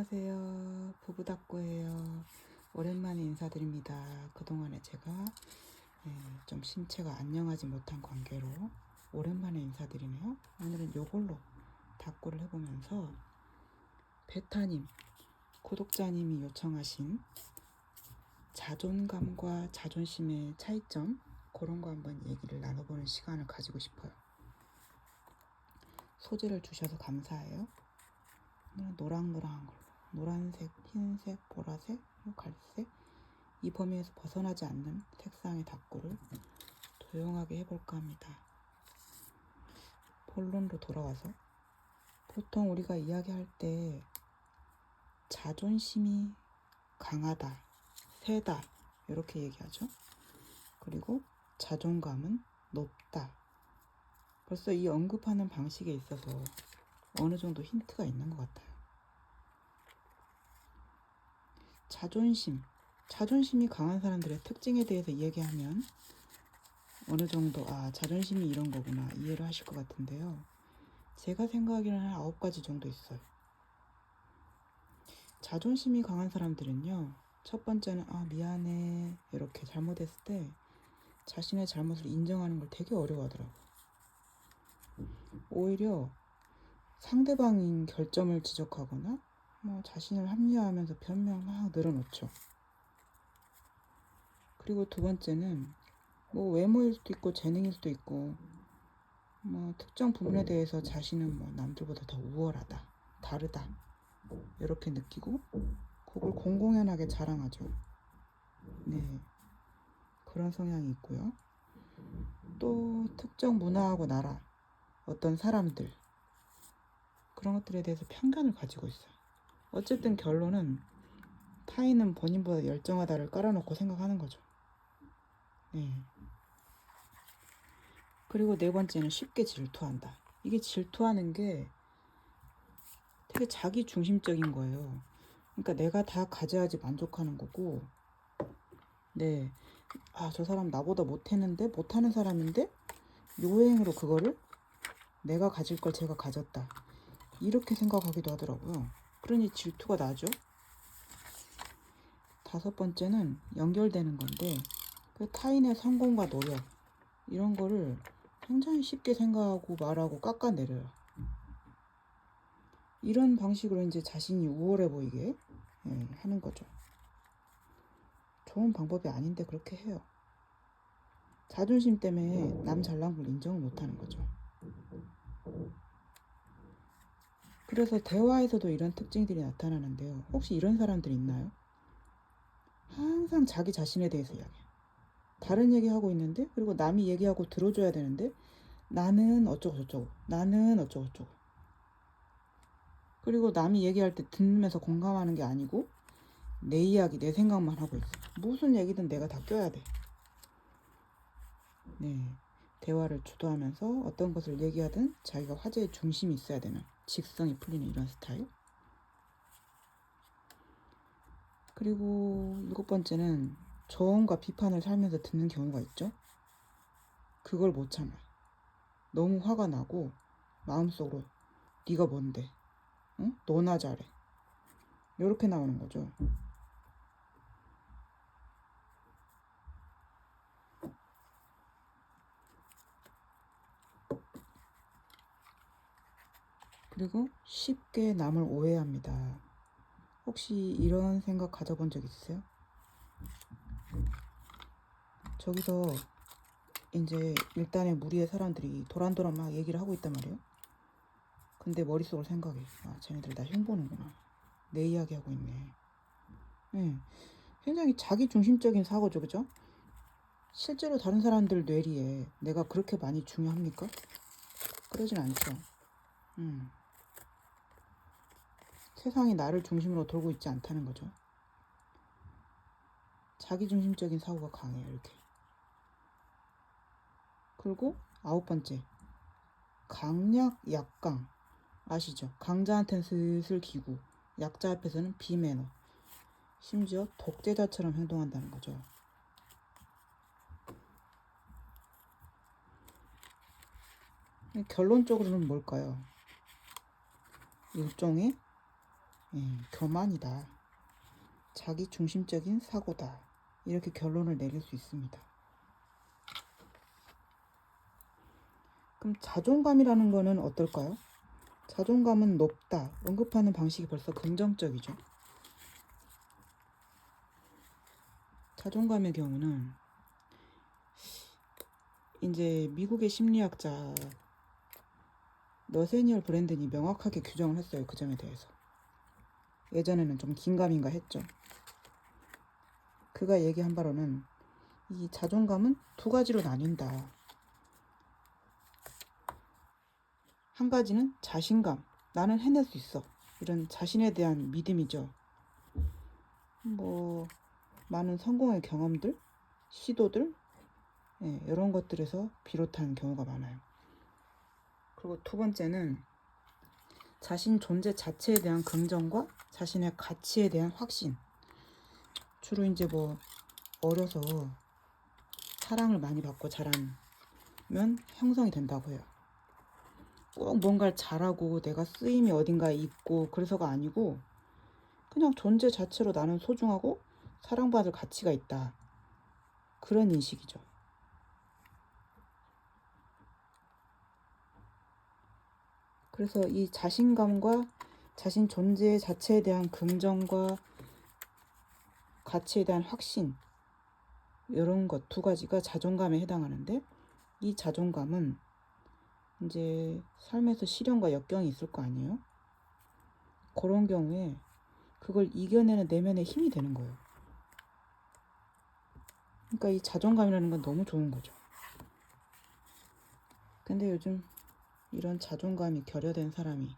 안녕하세요. 부부닥고예요. 오랜만에 인사드립니다. 그동안에 제가 예, 좀 신체가 안녕하지 못한 관계로 오랜만에 인사드리네요. 오늘은 요걸로 닥고를 해보면서 베타님, 구독자님이 요청하신 자존감과 자존심의 차이점 그런 거 한번 얘기를 나눠보는 시간을 가지고 싶어요. 소재를 주셔서 감사해요. 노랑노랑한 걸로 노란색, 흰색, 보라색, 갈색 이 범위에서 벗어나지 않는 색상의 닭구를 조용하게 해볼까 합니다. 본론으로 돌아와서 보통 우리가 이야기할 때 자존심이 강하다, 세다 이렇게 얘기하죠. 그리고 자존감은 높다. 벌써 이 언급하는 방식에 있어서 어느 정도 힌트가 있는 것 같아요. 자존심. 자존심이 강한 사람들의 특징에 대해서 이야기하면 어느 정도, 아, 자존심이 이런 거구나 이해를 하실 것 같은데요. 제가 생각하기에는 한 아홉 가지 정도 있어요. 자존심이 강한 사람들은요, 첫 번째는, 아, 미안해. 이렇게 잘못했을 때 자신의 잘못을 인정하는 걸 되게 어려워하더라고요. 오히려 상대방인 결점을 지적하거나 뭐 자신을 합리화하면서 변명 막 늘어놓죠. 그리고 두 번째는 뭐 외모일 수도 있고 재능일 수도 있고 뭐 특정 부분에 대해서 자신은 뭐 남들보다 더 우월하다, 다르다 이렇게 느끼고 그걸 공공연하게 자랑하죠. 네, 그런 성향이 있고요. 또 특정 문화하고 나라, 어떤 사람들 그런 것들에 대해서 편견을 가지고 있어요. 어쨌든 결론은 타인은 본인보다 열정하다를 깔아놓고 생각하는 거죠. 네. 그리고 네 번째는 쉽게 질투한다. 이게 질투하는 게 되게 자기 중심적인 거예요. 그러니까 내가 다 가져야지 만족하는 거고, 네. 아, 저 사람 나보다 못했는데, 못하는 사람인데, 요행으로 그거를 내가 가질 걸 제가 가졌다. 이렇게 생각하기도 하더라고요. 그러니 질투가 나죠. 다섯 번째는 연결되는 건데 그 타인의 성공과 노력 이런 거를 굉장히 쉽게 생각하고 말하고 깎아내려요. 이런 방식으로 이제 자신이 우월해 보이게 예, 하는 거죠. 좋은 방법이 아닌데 그렇게 해요. 자존심 때문에 남 잘난 걸 인정을 못 하는 거죠. 그래서 대화에서도 이런 특징들이 나타나는데요. 혹시 이런 사람들 있나요? 항상 자기 자신에 대해서 이야기해요. 다른 얘기하고 있는데, 그리고 남이 얘기하고 들어줘야 되는데, 나는 어쩌고저쩌고, 나는 어쩌고저쩌고. 그리고 남이 얘기할 때 듣면서 공감하는 게 아니고, 내 이야기, 내 생각만 하고 있어. 무슨 얘기든 내가 다 껴야 돼. 네. 대화를 주도하면서 어떤 것을 얘기하든 자기가 화제의 중심이 있어야 되는 직성이 풀리는 이런 스타일. 그리고 일곱 번째는 조언과 비판을 살면서 듣는 경우가 있죠. 그걸 못 참아요. 너무 화가 나고 마음속으로 네가 뭔데? 응? 너나 잘해. 이렇게 나오는 거죠. 그리고 쉽게 남을 오해합니다. 혹시 이런 생각 가져본 적 있으세요? 저기서 이제 일단의 무리의 사람들이 도란도란 막 얘기를 하고 있단 말이에요. 근데 머릿속으로 생각해. 아, 쟤네들 나 흉보는구나. 내 이야기 하고 있네. 네. 굉장히 자기 중심적인 사고죠, 그죠? 실제로 다른 사람들 뇌리에 내가 그렇게 많이 중요합니까? 그러진 않죠. 음. 세상이 나를 중심으로 돌고 있지 않다는 거죠. 자기중심적인 사고가 강해요, 이렇게. 그리고 아홉 번째. 강약, 약강. 아시죠? 강자한테는 슬슬 기고, 약자 앞에서는 비매너. 심지어 독재자처럼 행동한다는 거죠. 결론적으로는 뭘까요? 일종의 예, 교만이다. 자기 중심적인 사고다. 이렇게 결론을 내릴 수 있습니다. 그럼 자존감이라는 거는 어떨까요? 자존감은 높다. 언급하는 방식이 벌써 긍정적이죠. 자존감의 경우는 이제 미국의 심리학자 너세니얼 브랜든이 명확하게 규정을 했어요. 그 점에 대해서. 예전에는 좀 긴가민가 했죠. 그가 얘기한 바로는 이 자존감은 두 가지로 나뉜다. 한 가지는 자신감. 나는 해낼 수 있어. 이런 자신에 대한 믿음이죠. 뭐, 많은 성공의 경험들, 시도들, 예, 이런 것들에서 비롯한 경우가 많아요. 그리고 두 번째는 자신 존재 자체에 대한 긍정과 자신의 가치에 대한 확신. 주로 이제 뭐 어려서 사랑을 많이 받고 자라면 형성이 된다고 해요. 꼭 뭔가를 잘하고 내가 쓰임이 어딘가에 있고 그래서가 아니고 그냥 존재 자체로 나는 소중하고 사랑받을 가치가 있다. 그런 인식이죠. 그래서 이 자신감과 자신 존재 자체에 대한 긍정과 가치에 대한 확신 이런 것 두 가지가 자존감에 해당하는데 이 자존감은 이제 삶에서 시련과 역경이 있을 거 아니에요? 그런 경우에 그걸 이겨내는 내면의 힘이 되는 거예요. 그러니까 이 자존감이라는 건 너무 좋은 거죠. 근데 요즘 이런 자존감이 결여된 사람이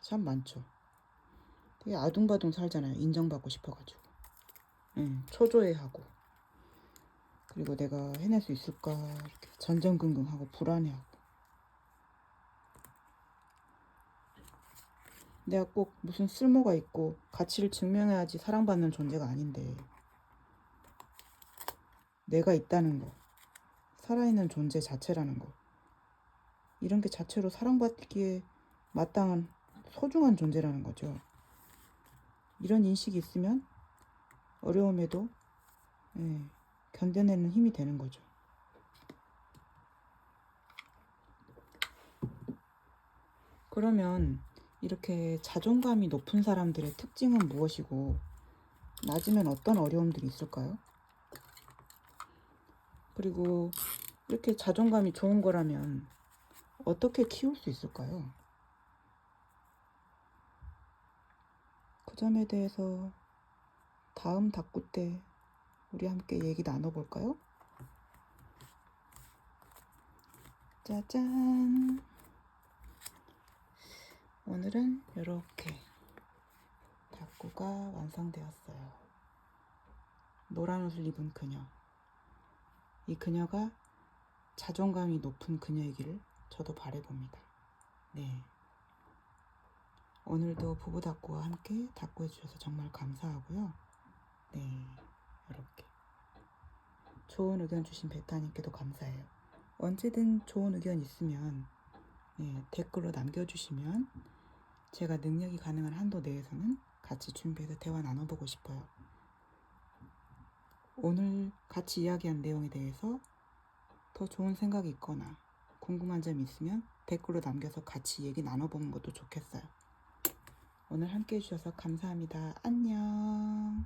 참 많죠. 되게 아둥바둥 살잖아요. 인정받고 싶어가지고. 응, 초조해하고. 그리고 내가 해낼 수 있을까 이렇게 전전긍긍하고 불안해하고. 내가 꼭 무슨 쓸모가 있고 가치를 증명해야지 사랑받는 존재가 아닌데 내가 있다는 거 살아있는 존재 자체라는 거 이런 게 자체로 사랑받기에 마땅한 소중한 존재라는 거죠. 이런 인식이 있으면 어려움에도 예, 견뎌내는 힘이 되는 거죠. 그러면 이렇게 자존감이 높은 사람들의 특징은 무엇이고 낮으면 어떤 어려움들이 있을까요? 그리고 이렇게 자존감이 좋은 거라면 어떻게 키울 수 있을까요? 그 점에 대해서 다음 다꾸 때 우리 함께 얘기 나눠볼까요? 짜잔! 오늘은 이렇게 다꾸가 완성되었어요. 노란 옷을 입은 그녀. 이 그녀가 자존감이 높은 그녀이기를 저도 바래봅니다. 네. 오늘도 부부 닭구와 함께 닭구 해주셔서 정말 감사하고요. 네. 이렇게. 좋은 의견 주신 베타님께도 감사해요. 언제든 좋은 의견 있으면 네, 댓글로 남겨주시면 제가 능력이 가능한 한도 내에서는 같이 준비해서 대화 나눠보고 싶어요. 오늘 같이 이야기한 내용에 대해서 더 좋은 생각이 있거나 궁금한 점이 있으면 댓글로 남겨서 같이 얘기 나눠보는 것도 좋겠어요. 오늘 함께 해주셔서 감사합니다. 안녕.